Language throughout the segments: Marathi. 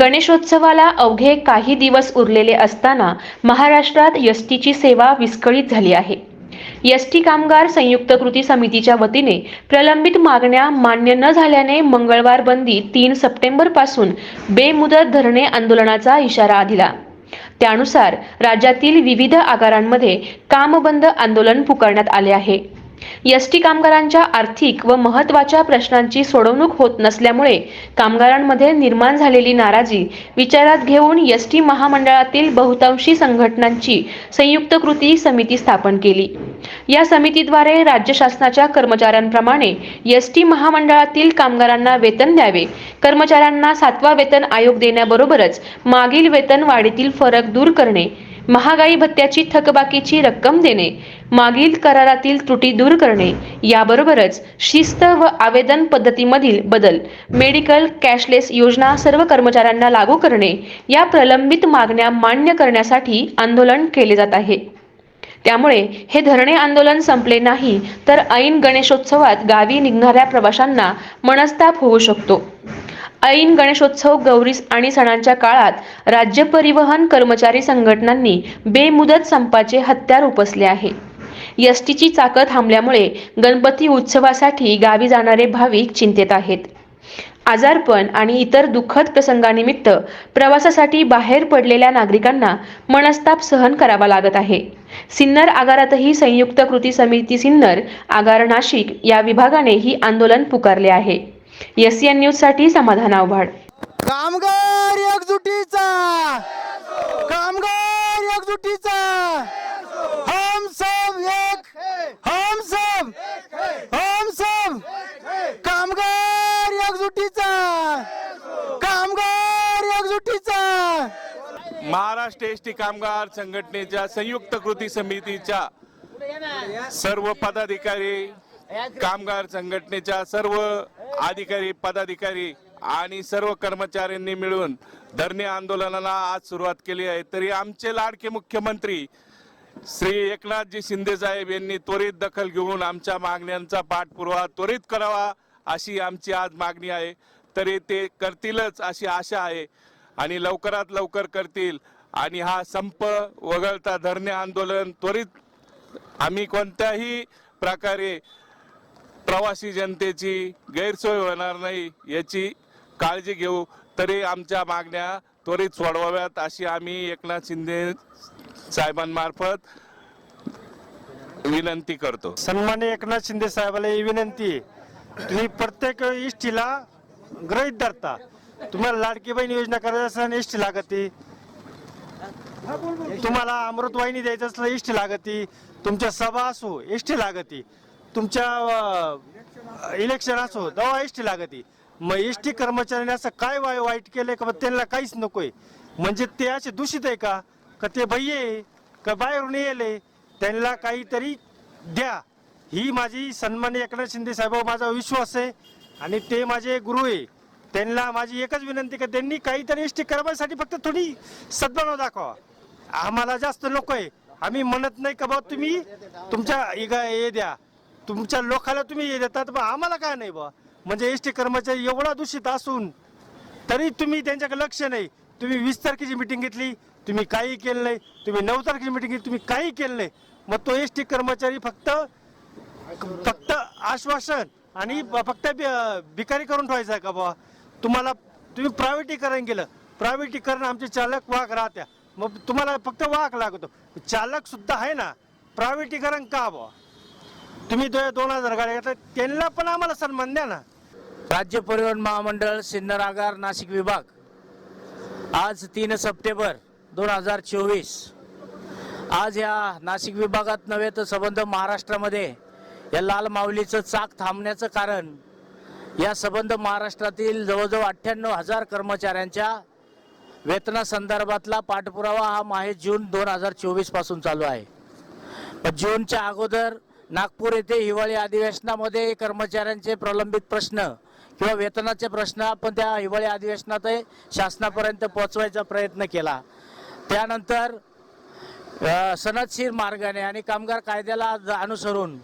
गणेशोत्सवाला अवघे काही दिवस उरलेले असताना महाराष्ट्रात यस्टीची सेवा विस्कळीत झाली आहे. यस्टी कामगार संयुक्त कृती समितीच्या वतीने प्रलंबित मागण्या मान्य न झाल्याने मंगळवार बंदी तीन सप्टेंबरपासून बेमुदत धरणे आंदोलनाचा इशारा दिला. त्यानुसार राज्यातील विविध आगारांमध्ये कामबंद आंदोलन पुकारण्यात आले आहे. एसटी कामगारांच्या आर्थिक व महत्त्वाच्या प्रश्नांची सोडवणूक होत नसल्यामुळे कामगारांमध्ये निर्माण झालेली नाराजी विचारात घेऊन एसटी महामंडळातील बहुतांशी संघटनांची संयुक्त कृती समिती स्थापन केली. या समितीद्वारे राज्य शासनाच्या कर्मचाऱ्यांप्रमाणे एसटी महामंडळातील कामगारांना वेतन द्यावे. कर्मचाऱ्यांना सातवा वेतन आयोग देण्याबरोबरच मागील वेतन वाढीतील फरक दूर करणे. महागाई भत्त्याची थकबाकीची रक्कम देणे मागील करारातील त्रुटी दूर करणे याबरोबरच शिस्त व आवेदन पद्धतीमधील बदल मेडिकल कॅशलेस योजना सर्व कर्मचाऱ्यांना लागू करणे या प्रलंबित मागण्या मान्य करण्यासाठी आंदोलन केले जात आहे. त्यामुळे हे धरणे आंदोलन संपले नाही तर ऐन गणेशोत्सवात गावी निघणाऱ्या प्रवाशांना मनस्ताप होऊ शकतो. ऐन गणेशोत्सव गौरी आणि सणांच्या काळात राज्य परिवहन कर्मचारी संघटनांनी बेमुदत संपाचे हत्यार उपसले आहे. एसटीची चाकं थांबल्यामुळे गणपती उत्सवासाठी गावी जाणारे भाविक चिंतेत आहेत. आजारपण आणि इतर दुःखद प्रसंगानिमित्त प्रवासासाठी बाहेर पडलेल्या नागरिकांना मनस्ताप सहन करावा लागत आहे. सिन्नर आगारातही संयुक्त कृती समिती सिन्नर आगार नाशिक या विभागाने ही आंदोलन पुकारले आहे. एस एन न्यूजसाठी समाधान आव्हाड. कामगार एकजुटीचा! कामगार एकजुटीचा! हम सब एक! हम सब! हम सब! कामगार एकजुटीचा! कामगार एकजुटीचा! महाराष्ट्र एस टी कामगार संघटनेच्या संयुक्त कृती समितीच्या सर्व पदाधिकारी कामगार संघटनेच्या सर्व अधिकारी पदाधिकारी आणि सर्व कर्मचाऱ्यांनी मिळून धरणे आंदोलनाला आज सुरुवात केली आहे. तरी आमचे लाडके मुख्यमंत्री श्री एकनाथजी शिंदे साहेब यांनी त्वरित दखल घेऊन आमच्या मागण्यांचा पाठपुरावा त्वरित करावा अशी आमची आज मागणी आहे. तरी ते करतीलच अशी आशा आहे आणि लवकरात लवकर करतील आणि हा संप वगळता धरणे आंदोलन त्वरित आम्ही कोणत्याही प्रकारे प्रवासी जनतेची गैरसोय होणार नाही याची काळजी घेऊ. तरी आमच्या मागण्या त्वरित सोडवाव्यात अशी आम्ही एकनाथ शिंदे साहेबांमार्फत विनंती करतो. सन्मान्य एकनाथ शिंदे साहेबाला ही विनंती आहे. तुम्ही प्रत्येक इष्टीला ग्रहित धरता. तुम्हाला लाडकी बहीण योजना करायची असल्याने इष्टी लागती. तुम्हाला अमृतवाहिनी द्यायचं असलं इष्टी लागती. तुमच्या सभा असो इष्टी लागती. तुमच्या इलेक्शन असो दवा इष्टी लागती. मग इष्टी कर्मचाऱ्यांनी असं काय वाय वाईट केलंय का? त्यांना काहीच नकोय. म्हणजे ते असे दूषित आहे का? का ते भैये आहे? का बाहेरून येले? त्यांना काहीतरी द्या. ही माझी सन्मान एकनाथ शिंदे साहेबांवर माझा विश्वास आहे आणि ते माझे गुरु आहे. त्यांना माझी एकच विनंती का त्यांनी काहीतरी इष्टी कर्मासाठी फक्त थोडी सद्भावना दाखवा. आम्हाला जास्त लोक आहे आम्ही म्हणत नाही का बाबा तुम्ही तुमच्या इगा हे द्या. तुमच्या लोकाला तुम्ही हे देतात बा. आम्हाला काय नाही बा. म्हणजे एस टी कर्मचारी एवढा दूषित असून तरी तुम्ही त्यांच्याकडे लक्ष नाही. तुम्ही वीस तारखेची मिटिंग घेतली तुम्ही काही केलं नाही. तुम्ही नऊ तारखेची मिटिंग घेतली तुम्ही काही केलं नाही. मग तो एस टी कर्मचारी फक्त फक्त आश्वासन आणि फक्त बि- भिकारी करून ठेवायचा आहे का बा? तुम्हाला तुम्ही प्रायव्हेटीकरण केलं. प्रायव्हेटीकरण आमचे चालक वाहक राहत्या. मग तुम्हाला फक्त वाहक लागतो. चालक सुद्धा आहे ना. प्रायव्हेटीकरण का बा? तुम्ही दो- दोन हजार गाड्या घेतल्या त्यांना पण आम्हाला सन्मान द्या ना. राज्य परिवहन महामंडळ सिन्नर आगार नाशिक विभाग. आज तीन सप्टेंबर दोन हजार चोवीस. आज या नाशिक विभागात नव्हे तर संबंध महाराष्ट्रामध्ये या लाल माऊलीचं चाक थांबण्याचं कारण या संबंध महाराष्ट्रातील जवळजवळ अठ्ठ्याण्णव हजार कर्मचाऱ्यांच्या वेतनासंदर्भातला पाठपुरावा हा माहे जून दोन हजार चोवीसपासून चालू आहे. जूनच्या अगोदर नागपूर येथे हिवाळी अधिवेशनामध्ये कर्मचाऱ्यांचे प्रलंबित प्रश्न किंवा वेतनाचे प्रश्न आपण त्या हिवाळी अधिवेशनात शासनापर्यंत पोहोचवायचा प्रयत्न केला. त्यानंतर सनदशीर मार्गाने आणि कामगार कायद्याला अनुसरून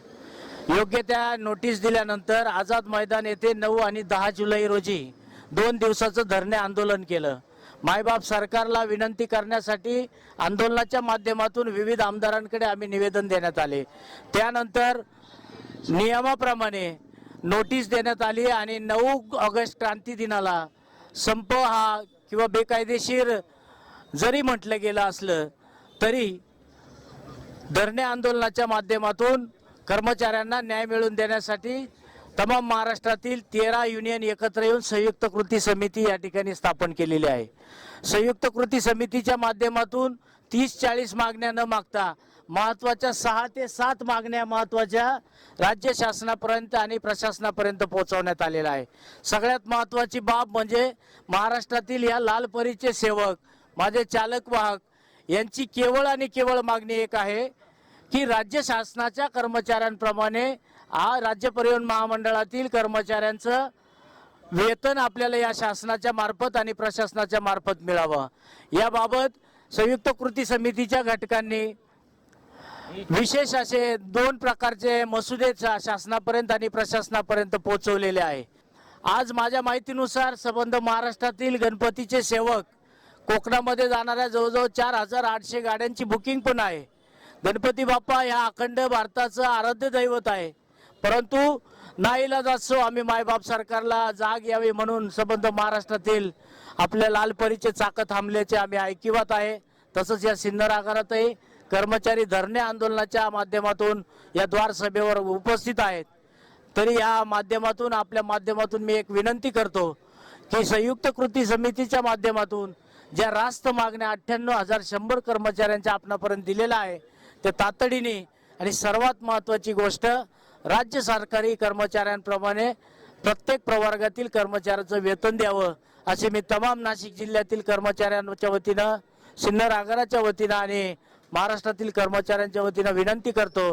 योग्य त्या नोटीस दिल्यानंतर आझाद मैदान येथे नऊ आणि दहा जुलै रोजी दोन दिवसाचं धरणे आंदोलन केलं. मायबाप सरकारला विनंती करण्यासाठी आंदोलनाच्या माध्यमातून विविध आमदारांकडे आम्ही निवेदन देण्यात आले. त्यानंतर नियमाप्रमाणे नोटीस देण्यात आली आणि नऊ ऑगस्ट क्रांती दिनाला संप हा किंवा बेकायदेशीर जरी म्हटलं गेलं असलं तरी धरणे आंदोलनाच्या माध्यमातून कर्मचाऱ्यांना न्याय मिळवून देण्यासाठी तमाम महाराष्ट्रातील तेरा युनियन एकत्र येऊन संयुक्त कृती समिती या ठिकाणी स्थापन केलेली आहे. संयुक्त कृती समितीच्या माध्यमातून तीस चाळीस मागण्या न मागता महत्त्वाच्या सहा ते सात मागण्या महत्त्वाच्या राज्य शासनापर्यंत आणि प्रशासनापर्यंत पोहोचवण्यात आलेल्या आहे सगळ्यात महत्त्वाची बाब म्हणजे महाराष्ट्रातील या लालपरीचे सेवक माझे चालक वाहक यांची केवळ आणि केवळ मागणी एक आहे की राज्य शासनाच्या कर्मचाऱ्यांप्रमाणे हा राज्य परिवहन महामंडळातील कर्मचाऱ्यांचं वेतन आपल्याला या शासनाच्या मार्फत आणि प्रशासनाच्या मार्फत मिळावं. याबाबत संयुक्त कृती समितीच्या घटकांनी विशेष असे दोन प्रकारचे मसुदे शासनापर्यंत आणि प्रशासनापर्यंत पोहोचवलेले आहे. आज माझ्या माहितीनुसार संबंध महाराष्ट्रातील गणपतीचे सेवक कोकणामध्ये जाणाऱ्या जवळजवळ चार हजार आठशे गाड्यांची बुकिंग पण आहे. गणपती बाप्पा ह्या अखंड भारताचं आराध्य दैवत आहे. परंतु नाईलाज असो आम्ही मायबाप सरकारला जाग यावी म्हणून संबंध महाराष्ट्रातील आपल्या लालपरीचे चाकं थांबल्याचे आम्ही ऐकिवात आहे. तसंच या सिन्नर आगारातही कर्मचारी धरणे आंदोलनाच्या माध्यमातून या द्वार सभेवर उपस्थित आहेत. तरी या माध्यमातून आपल्या माध्यमातून मी एक विनंती करतो की संयुक्त कृती समितीच्या माध्यमातून ज्या रास्त मागण्या अठ्ठ्याण्णव हजार शंभर कर्मचाऱ्यांच्या आपणापर्यंत दिलेल्या आहे ते तातडीने आणि सर्वात महत्त्वाची गोष्ट राज्य सरकारी कर्मचाऱ्यांप्रमाणे प्रत्येक प्रवर्गातील कर्मचाऱ्याचं वेतन द्यावं असे मी तमाम नाशिक जिल्ह्यातील कर्मचाऱ्यांच्या वतीनं सिन्नर आगाराच्या वतीनं आणि महाराष्ट्रातील कर्मचाऱ्यांच्या वतीनं विनंती करतो.